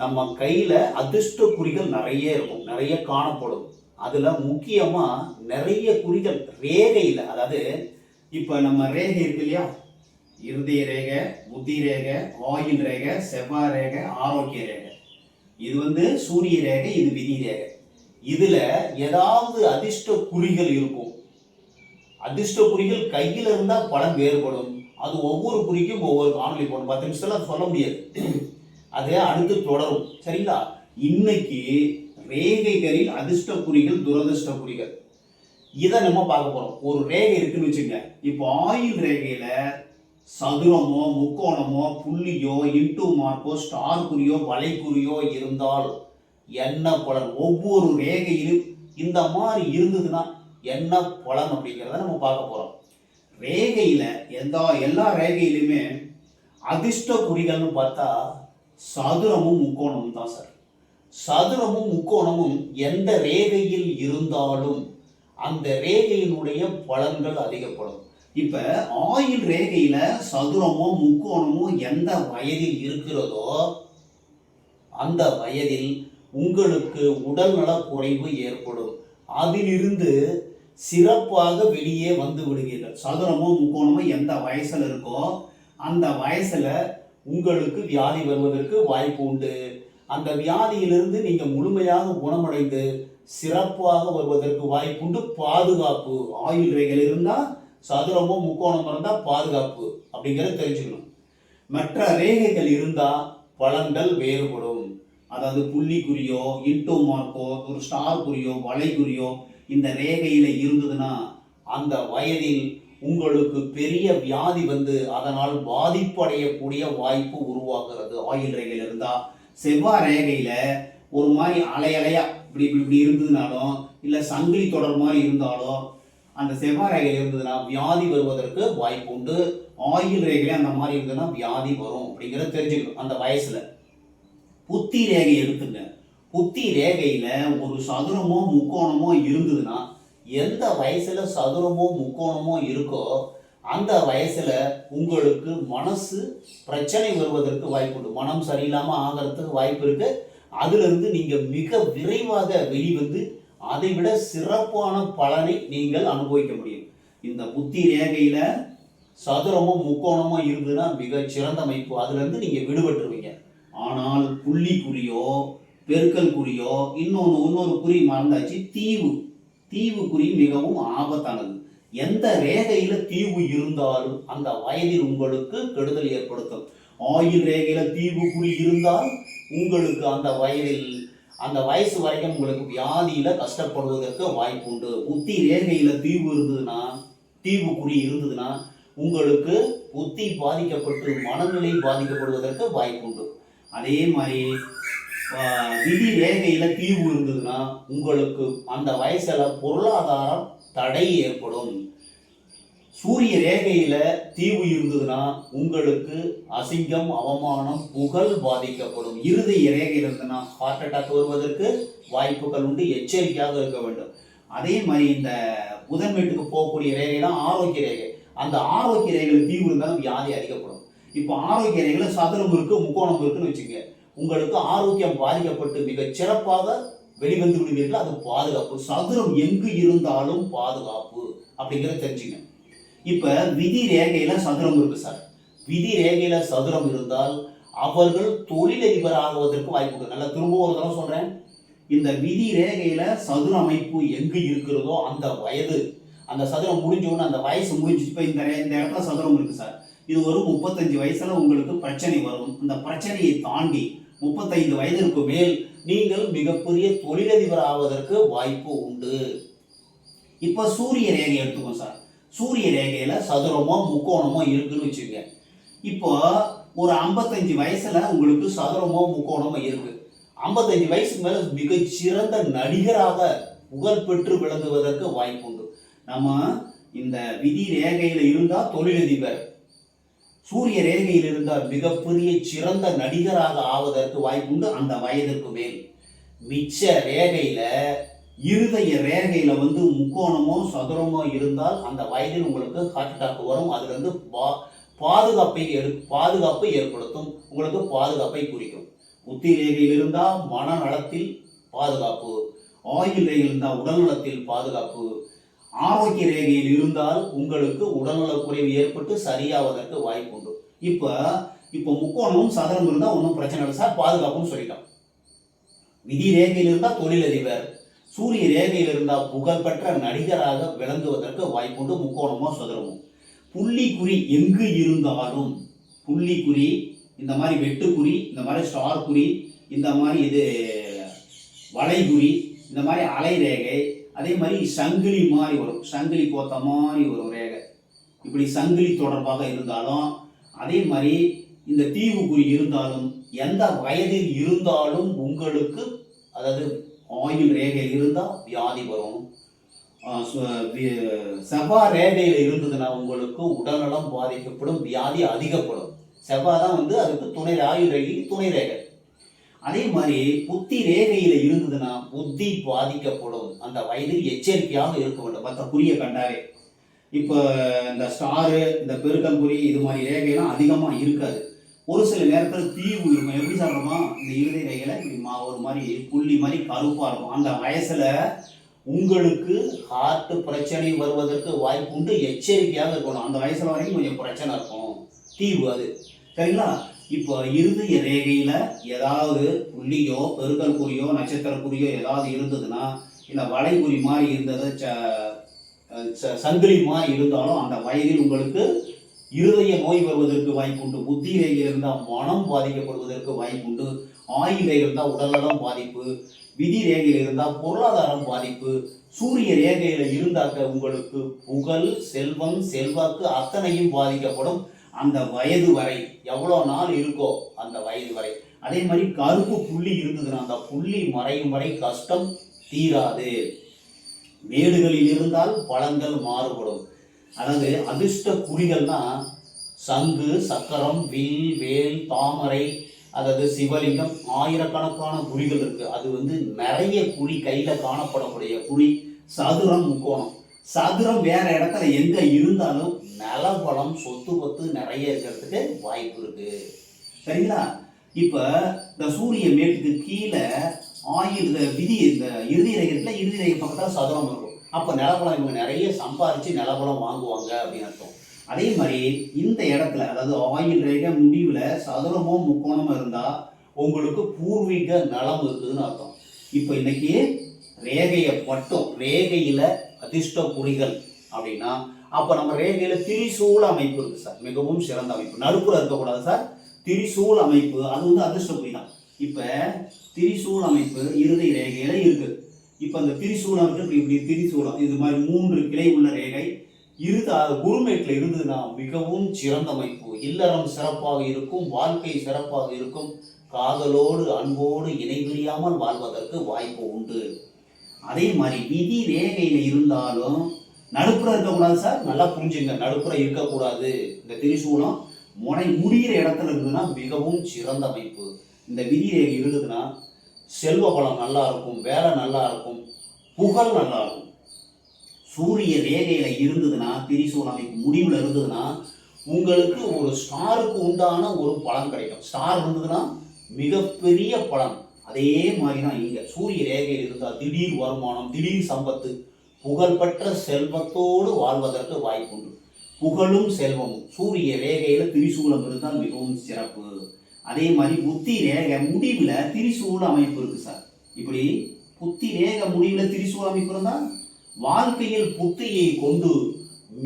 நம்ம கையில் அதிர்ஷ்ட குறிகள் நிறைய இருக்கும். நிறைய காணப்படும். அதில் முக்கியமாக நிறைய குறிகள் ரேகையில் அதாவது இப்போ நம்ம ரேகை இருக்கு இல்லையா? இருதய ரேகை புத்தி ரேகை ஆயுள் ரேகை செவ்வாய் ரேகை ஆரோக்கிய ரேகை. இது வந்து சூரிய ரேகை இது விதி ரேகை. இதில் ஏதாவது அதிர்ஷ்ட குறிகள் இருக்கும். அதிர்ஷ்ட குறிகள் கையில் இருந்தால் பலம் வேறுபடும். அது ஒவ்வொரு குறிக்கும் ஒவ்வொரு காணொலி போடணும் பத்து நிமிஷத்தில் சொல்ல முடியாது. அது அடுத்து தொடரும். சரிங்களா? இன்னைக்கு ரேகைகளில் அதிர்ஷ்ட குறிகள் துரதிர்ஷ்ட குறிகள் இதை நம்ம பார்க்க போறோம். ஒரு ரேகை இருக்குன்னு வச்சுங்க. இப்போ ஆயுள் ரேகையில சதுரமோ முக்கோணமோ புள்ளியோ இன்டூ மார்க்கோ ஸ்டார் குறியோ வளைக்குறியோ இருந்தால் என்ன பலன்? ஒவ்வொரு ரேகையிலும் இந்த மாதிரி இருந்ததுன்னா என்ன பலன் அப்படிங்கிறத நம்ம பார்க்க போறோம். ரேகையில எந்த எல்லா ரேகையிலுமே அதிர்ஷ்ட குறிகள்னு பார்த்தா சதுரமும் முக்கோணமும் தான் சார் சதுரமும் முக்கோணமும் எந்த ரேகையில் இருந்தாலும் அந்த ரேகையினுடைய பலன்கள் அதிகப்படும். இப்ப ஆயில் ரேகையில சதுரமோ முக்கோணமோ எந்த வயதில் இருக்கிறதோ அந்த வயதில் உங்களுக்கு உடல்நல குறைவு ஏற்படும். அதிலிருந்து சிறப்பாக வெளியே வந்து விடுவீர்கள். சதுரமோ முக்கோணமோ எந்த வயசுல இருக்கோ அந்த வயசுல உங்களுக்கு வியாதி வருவதற்கு வாய்ப்பு உண்டு. அந்த வியாதியிலிருந்து நீங்க முழுமையாக குணமடைந்து சிறப்பாக வருவதற்கு வாய்ப்புண்டு பாதுகாப்பு. ஆயுள் ரேகையில் இருந்தால் சதுரமோ முக்கோணம் இருந்தால் பாதுகாப்பு அப்படிங்கிறத தெரிஞ்சுக்கணும். மற்ற ரேகைகள் இருந்தால் பலன்கள் வேறுபடும். அதாவது புள்ளிக்குறியோ இன்டோ மார்க்கோ ஒரு ஸ்டார் குறியோ வளைகுறியோ இந்த ரேகையில் இருந்ததுன்னா அந்த வயதில் உங்களுக்கு பெரிய வியாதி வந்து அதனால் பாதிப்படையக்கூடிய வாய்ப்பு உருவாகிறது. ஆயுள் ரேகையில் இருந்தால் செவ்வாய் ரேகையில் ஒரு மாதிரி அலையலையா இப்படி இப்படி இப்படி இருந்ததுனாலும் இல்லை சங்கிலி தொடர் மாதிரி இருந்தாலும் அந்த செவ்வாய் ரேகையில் இருந்ததுன்னா வியாதி வருவதற்கு வாய்ப்பு உண்டு. ஆயுள் ரேகையில் அந்த மாதிரி இருந்ததுன்னா வியாதி வரும் அப்படிங்கிறத தெரிஞ்சுக்கணும் அந்த வயசில். புத்தி ரேகை எடுத்துங்க. புத்தி ரேகையில் ஒரு சதுரமோ முக்கோணமோ இருந்ததுன்னா எந்த வயசுல சதுரமோ முக்கோணமோ இருக்கோ அந்த வயசுல உங்களுக்கு மனசு பிரச்சனை வருவதற்கு வாய்ப்பு உண்டு. மனம் சரியில்லாமல் ஆகிறதுக்கு வாய்ப்பு இருக்கு. அதுல இருந்து நீங்க மிக விரைவாக வெளிவந்து அதை விட சிறப்பான பலனை நீங்கள் அனுபவிக்க முடியும். இந்த புத்தி ரேகையில சதுரமோ முக்கோணமோ இருந்ததுன்னா மிக சிறந்த அமைப்பு. அதுலேருந்து நீங்கள் விடுபட்டுருவீங்க. ஆனால் புள்ளி குறியோ பெருக்கல் குறியோ இன்னொன்று இன்னொரு குறி மறந்தாச்சு தீவு. தீவு குறி மிகவும் ஆபத்தானது. எந்த ரேகையில தீவு இருந்தாலும் அந்த வயதில் உங்களுக்கு கெடுதல் ஏற்படுத்தும். ஆயுள் ரேகையில தீவு குறி இருந்தால் உங்களுக்கு அந்த வயதில் அந்த வயசு வரைக்கும் உங்களுக்கு வியாதியில கஷ்டப்படுவதற்கு வாய்ப்பு உண்டு புத்தி ரேகையில தீவு இருந்ததுன்னா தீவு குறி இருந்ததுன்னா உங்களுக்கு புத்தி பாதிக்கப்பட்டு மனநிலை பாதிக்கப்படுவதற்கு வாய்ப்பு உண்டு அதே மாதிரி விதி ரேகையில் தீவு இருந்ததுன்னா உங்களுக்கு அந்த வயசில் பொருளாதாரம் தடை ஏற்படும். சூரிய ரேகையில் தீவு இருந்ததுன்னா உங்களுக்கு அசிங்கம் அவமானம் புகழ் பாதிக்கப்படும். இருதய ரேகையில் இருந்ததுன்னா ஹார்ட் அட்டாக் வருவதற்கு வாய்ப்புகள் உண்டு எச்சரிக்கையாக இருக்க வேண்டும். அதே மாதிரி இந்த புதன் வீட்டுக்கு போகக்கூடிய ரேகை தான் ஆரோக்கிய ரேகை. அந்த ஆரோக்கிய ரேகையில் தீவு இருந்தாலும் வியாதி அதிகப்படும். இப்போ ஆரோக்கிய ரேகையில் சதுரம் இருக்குது முக்கோணம் இருக்குன்னு வச்சுக்கோங்க. உங்களுக்கு ஆரோக்கியம் பாதிக்கப்பட்டு மிக சிறப்பாக வெளிவந்து விடுவீர்கள் அது பாதுகாப்பு. சதுரம் எங்கு இருந்தாலும் பாதுகாப்பு அப்படிங்கிறத தெரிஞ்சுங்க. இப்ப விதி ரேகையில சதுரம் இருக்கு சார். விதி ரேகையில சதுரம் இருந்தால் அவர்கள் தொழிலதிபர் ஆகுவதற்கு வாய்ப்பு நல்லா திரும்ப ஒரு தடவை சொல்றேன். இந்த விதி ரேகையில சதுர அமைப்பு எங்கு இருக்கிறதோ அந்த வயது அந்த சதுரம் முடிஞ்சோன்னு அந்த வயசு முடிஞ்சு இப்ப இந்த இந்த இடத்துல சதுரம் இருக்கு சார். இது ஒரு முப்பத்தஞ்சு வயசுல உங்களுக்கு பிரச்சனை வரும். அந்த பிரச்சனையை தாண்டி முப்பத்தைந்து வயதிற்கு மேல் நீங்கள் மிகப்பெரிய தொழிலதிபர் ஆவதற்கு வாய்ப்பு உண்டு. இப்ப சூரிய ரேகை எடுத்துக்கோ சார். சூரிய ரேகையில சதுரமோ முக்கோணமோ இருக்குன்னு வச்சுக்கோங்க. இப்போ ஒரு ஐம்பத்தஞ்சு வயசுல உங்களுக்கு சதுரமோ முக்கோணமோ இருக்கு. ஐம்பத்தஞ்சு வயசுக்கு மேல மிக சிறந்த நடிகராக புகழ் பெற்று விளங்குவதற்கு வாய்ப்புண்டு நம்ம இந்த விதி ரேகையில இருந்தா தொழிலதிபர். சூரிய ரேகையில் இருந்தால் மிகப்பெரிய சிறந்த நடிகராக ஆவதற்கு வாய்ப்புண்டு அந்த வயதிற்கு மேல். மிச்ச ரேகையில் இருதய ரேகையில் வந்து முக்கோணமோ சதுரமோ இருந்தால் அந்த வயதில் உங்களுக்கு ஹார்ட் அட்டாக் வரும். அதுலேருந்து பா- பாதுகாப்பை எடு பாதுகாப்பை ஏற்படுத்தும். உங்களுக்கு பாதுகாப்பை குறிக்கும். புத்தி ரேகையில் இருந்தால் மனநலத்தில் பாதுகாப்பு. ஆயுள் ரேகையில் இருந்தால் உடல்நலத்தில் பாதுகாப்பு. ஆரோக்கிய ரேகையில் இருந்தால் உங்களுக்கு உடல்நலக் குறைவு ஏற்பட்டு சரியாவதற்கு வாய்ப்பு உண்டு. இப்போ இப்போ முக்கோணமும் சதுரம் இருந்தால் ஒன்றும் பிரச்சனை இல்லை சார் பாதுகாப்புன்னு சொல்லிட்டோம். விதி ரேகையில் இருந்தால் தொழிலதிபர் சூரிய ரேகையில் இருந்தால் புகழ்பெற்ற நடிகராக விளங்குவதற்கு வாய்ப்புண்டு முக்கோணமோ சதுரமோ. புள்ளி குறி எங்கு இருந்தாலும் புள்ளி குறி இந்த மாதிரி வெட்டுக்குறி இந்த மாதிரி ஸ்டார் குறி இந்த மாதிரி இது வளைகுறி இந்த மாதிரி அலை ரேகை அதே மாதிரி சங்கிலி மாதிரி வரும். சங்கிலி கோத்த மாதிரி வரும் ரேகை. இப்படி சங்கிலி தொடர்பாக இருந்தாலும் அதே மாதிரி இந்த தீவுக்குறி இருந்தாலும் எந்த வயதில் இருந்தாலும் உங்களுக்கு அதாவது ஆயுள் ரேகையில் இருந்தால் வியாதி வரும். சு- செவ்வாய் ரேகையில் இருந்ததுன்னா உங்களுக்கு உடல்நலம் பாதிக்கப்படும் வியாதி அதிகப்படும். செவ்வாய் தான் வந்து அதுக்கு துணை ஆயுள் ரேகை துணை ரேகை. அதே மாதிரி புத்தி ரேகையில இருந்ததுன்னா புத்தி பாதிக்கப்படும். அந்த வயதில் எச்சரிக்கையாக இருக்க வேண்டும். மற்ற குறிய கண்டாலே இப்போ இந்த ஸ்டாரு இந்த பெருக்கங்குறி இது மாதிரி ரேகைலாம் அதிகமாக இருக்காது. ஒரு சில நேரத்தில் தீவு இருக்கும். எப்படி சொல்கிறோமா இந்த இறுதி ரேகையில் இப்படி மா- ஒரு மாதிரி புள்ளி மாதிரி கருப்பாக இருக்கும். அந்த வயசில் உங்களுக்கு ஹார்ட்டு பிரச்சனை வருவதற்கு வாய்ப்பு உண்டு. எச்சரிக்கையாக இருக்கணும். அந்த வயசில் வரைக்கும் கொஞ்சம் பிரச்சனை இருக்கும். தீவு அது. சரிங்களா? இப்போ இருதய ரேகையில் ஏதாவது புள்ளியோ பெருக்கல் குறியோ நட்சத்திர குறியோ ஏதாவது இருந்ததுன்னா இந்த வளைகுறி மாதிரி இருந்தது ச- ச- சங்கிலி மாதிரி இருந்தாலும் அந்த வயதில் உங்களுக்கு இருதய நோய் வருவதற்கு வாய்ப்புண்டு புத்தி ரேகையில் இருந்தால் மனம் பாதிக்கப்படுவதற்கு வாய்ப்புண்டு உண்டு ரேகை இருந்தால் உடல்நலம் பாதிப்பு விதி ரேகையில் இருந்தால் பொருளாதாரம் பாதிப்பு சூரிய ரேகையில் இருந்தாக்க உங்களுக்கு புகழ் செல்வம் செல்வாக்கு அத்தனையும் பாதிக்கப்படும். அந்த வயது வரை எவ்வளோ நாள் இருக்கோ அந்த வயது வரை. அதே மாதிரி கருப்பு புள்ளி இருந்ததுன்னா அந்த புள்ளி மறையும் வரை கஷ்டம் தீராது. மேடுகளில் இருந்தால் பழங்கள் மாறுபடும். அதாவது அதிர்ஷ்ட குறிகள்னா சங்கு சக்கரம் வில் வேல் தாமரை அதாவது சிவலிங்கம் ஆயிரக்கணக்கான குறிகள் இருக்கு. அது வந்து நிறைய குறி கையில காணப்படக்கூடிய குறி சதுரம் முக்கோணம். சதுரம் வேற இடத்துல எங்க இருந்தாலும் நலபலம் சொத்து பத்து நிறைய இருக்கிறதுக்கு வாய்ப்பு இருக்கு. சரிங்களா? இப்ப இந்த சூரிய மேட்டுக்கு கீழே ஆயில் இந்த விதி இந்த இறுதி ரேகத்துல இறுதி ரேகை பக்கத்தில் சதுரம் இருக்கும். அப்ப நிலபலம் இவங்க நிறைய சம்பாரிச்சு நிலபலம் வாங்குவாங்க அப்படின்னு அர்த்தம். அதே மாதிரி இந்த இடத்துல அதாவது ஆயில் ரேகை முடிவில் சதுரமோ முக்கோணமோ இருந்தால் உங்களுக்கு பூர்வீக நலம் இருக்குதுன்னு அர்த்தம். இப்போ இன்னைக்கு ரேகையை மட்டும் ரேகையில் அதிர்ஷ்ட குறிகள் அப்படின்னா அப்போ நம்ம ரேகையில் திரிசூல் அமைப்பு இருக்கு சார். மிகவும் சிறந்த அமைப்பு. நறுப்புல இருக்கக்கூடாது சார். திரிசூல் அமைப்பு அது வந்து அதிர்ஷ்ட குறி தான் இப்போ திரிசூல் அமைப்பு இறுதி ரேகையில இருக்கு. இப்போ அந்த திரிசூலம் இப்படி இப்படி திரிசூலம். இது மாதிரி மூன்று கிளை உள்ள ரேகை. இருந்து அது குருமேட்டில் இருந்ததுன்னா மிகவும் சிறந்த அமைப்பு. இல்லறம் சிறப்பாக இருக்கும் வாழ்க்கை சிறப்பாக இருக்கும். காதலோடு அன்போடு இணைபிரியாமல் வாழ்வதற்கு வாய்ப்பு உண்டு. அதே மாதிரி விதி ரேகையில் இருந்தாலும் நடுப்புற இருக்கக்கூடாது சார். நல்லா புரிஞ்சுங்க. நடுப்புற இருக்கக்கூடாது. இந்த திரிசூலம் முனை முடிகிற இடத்துல இருந்ததுன்னா மிகவும் சிறந்த அமைப்பு. இந்த விதி ரேகை இருந்ததுன்னா செல்வ பலம் நல்லா இருக்கும் வேலை நல்லா இருக்கும் புகழ் நல்லா இருக்கும். சூரிய ரேகையில இருந்ததுன்னா திரிசூல் அமைப்பு முடிவில் இருந்ததுன்னா உங்களுக்கு ஒரு ஸ்டாருக்கு உண்டான ஒரு பலன் கிடைக்கும். ஸ்டார் இருந்ததுன்னா மிகப்பெரிய பலன் அதே மாதிரி தான் இங்கே. சூரிய ரேகையில் இருந்தால் திடீர் வருமானம் திடீர் சம்பத்து புகழ்பெற்ற செல்வத்தோடு வாழ்வதற்கு வாய்ப்புண்டு. புகழும் செல்வமும் சூரிய ரேகையில் திரிசூலம் இருந்தால் மிகவும் சிறப்பு. அதே மாதிரி புத்தி ரேகை முடிவில் திரிசூல அமைப்பு இருக்கு சார். இப்படி புத்தி ரேகை முடிவில் திரிசூல அமைப்பு இருந்தால் வாழ்க்கையில் புத்தியை கொண்டு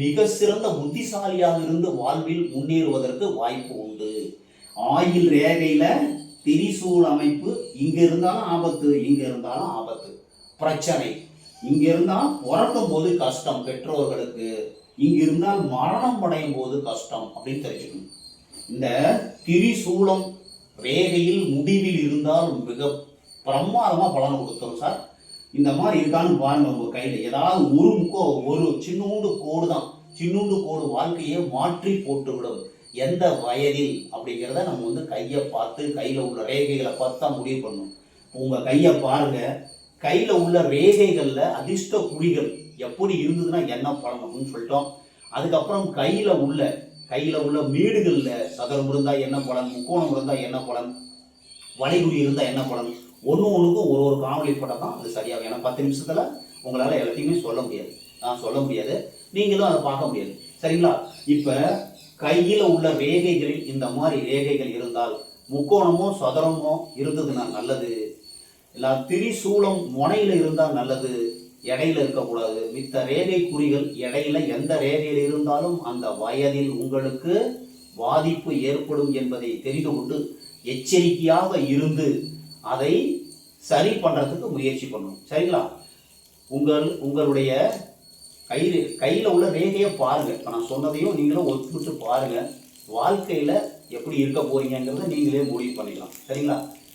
மிக சிறந்த புத்திசாலியாக இருந்து வாழ்வில் முன்னேறுவதற்கு வாய்ப்பு உண்டு. ஆயில் ரேகையில் திரிசூல் அமைப்பு இங்கே இருந்தாலும் ஆபத்து இங்கே இருந்தாலும் ஆபத்து. பிரச்சனை. இங்க இருந்தால் பிறக்கும் போது கஷ்டம் பெற்றோர்களுக்கு இங்க இருந்தால் மரணம் அடையும் போது கஷ்டம் அப்படின்னு தெரிஞ்சுக்கணும். இந்த திரிசூலம் ரேகையில் முடிவில் இருந்தால் மிக பிரமாதமாக பலனை கொடுத்துரும் சார். இந்த மாதிரி இருக்கான்னு பாருங்க உங்க கையில. ஏதாவது ஒரு முக்கோ ஒரு சின்னூண்டு கோடு தான். சின்னூண்டு கோடு வாழ்க்கையை மாற்றி போட்டு விடும் எந்த வயதில் அப்படிங்கிறத நம்ம வந்து கையை பார்த்து கையில உள்ள ரேகைகளை பார்த்து தான் முடிவு பண்ணணும். உங்க கையை பாருங்க. கையில் உள்ள ரேகைகளில் அதிர்ஷ்ட குறிகள் எப்படி இருந்ததுன்னா என்ன பலன் அப்படின்னு சொல்லிட்டோம். அதுக்கப்புறம் கையில் உள்ள கையில் உள்ள வீடுகளில் சதுரம் இருந்தால் என்ன பலன் முக்கோணம் இருந்தால் என்ன பலன் வளைகுடி இருந்தால் என்ன பலன்? ஒன்று ஒன்றுக்கும் ஒரு ஒரு காணொலி படம் தான் அது சரியாகும். ஏன்னா பத்து நிமிஷத்தில் உங்களால் எல்லாத்தையுமே சொல்ல முடியாது. நான் சொல்ல முடியாது. நீங்களும் அதை பார்க்க முடியாது. சரிங்களா? இப்போ கையில் உள்ள ரேகைகளில் இந்த மாதிரி ரேகைகள் இருந்தால் முக்கோணமோ சதுரமோ இருந்ததுன்னா நல்லது. இல்லை திரிசூலம் முனையில் இருந்தால் நல்லது இடையில இருக்கக்கூடாது. மித்த ரேகை குறிகள் இடையில எந்த ரேகையில் இருந்தாலும் அந்த வயதில் உங்களுக்கு பாதிப்பு ஏற்படும் என்பதை தெரிந்து கொண்டு எச்சரிக்கையாக இருந்து அதை சரி பண்ணுறதுக்கு முயற்சி பண்ணணும். சரிங்களா? உங்கள் உங்களுடைய கையில் கையில் உள்ள ரேகையை பாருங்கள் இப்போ நான் சொன்னதையும் நீங்களும் ஒத்துக்கிட்டு பாருங்கள் வாழ்க்கையில் எப்படி இருக்க போகிறீங்கிறத நீங்களே முடிவு பண்ணிக்கலாம். சரிங்களா?